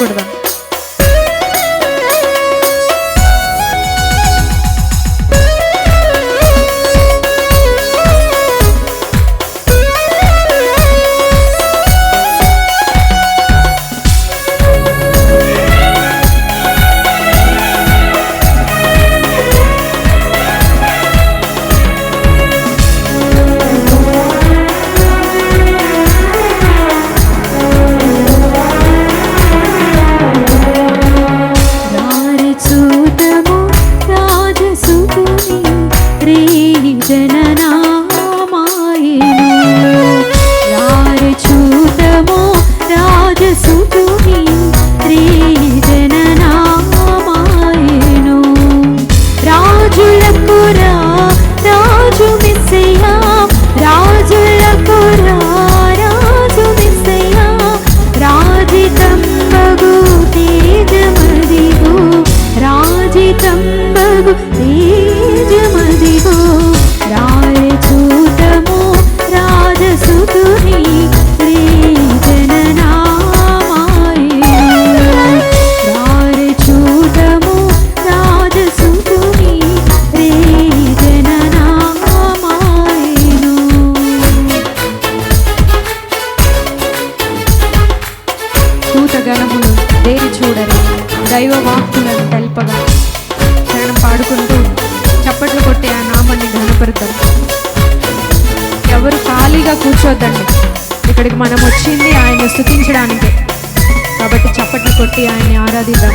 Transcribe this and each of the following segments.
Córdoba. ఇక్కడికి మనం వచ్చింది ఆయన స్థుతించడానికి కాబట్టి చప్పట్లు కొట్టి ఆయన్ని ఆరాధిద్దాం.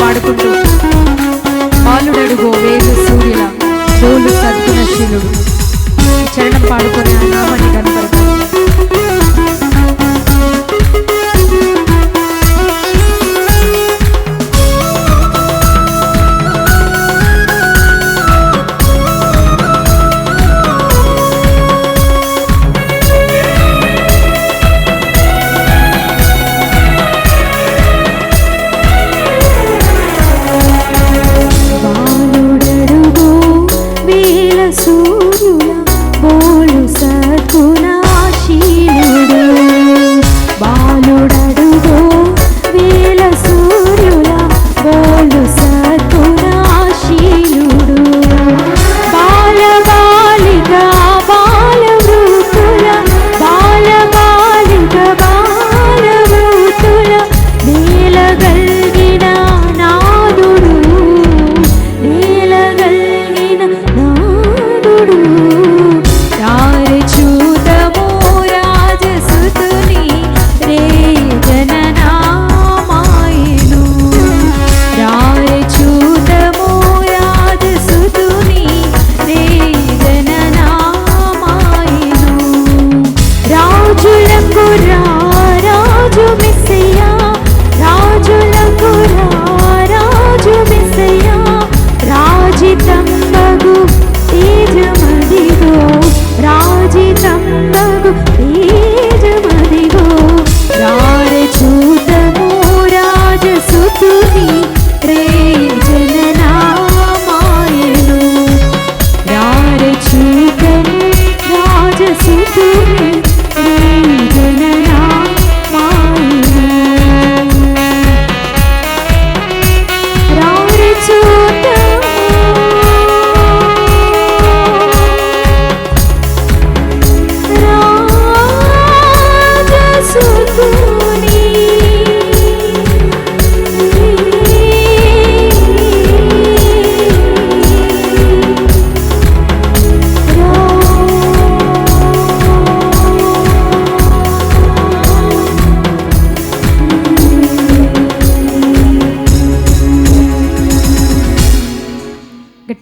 పాడుకుంటూ బాలుడడుగో వేలు సూర్యుల తోలు సద్గుణశీలుడు. చరణం పాడుకొని ఆ కనపడుతుంది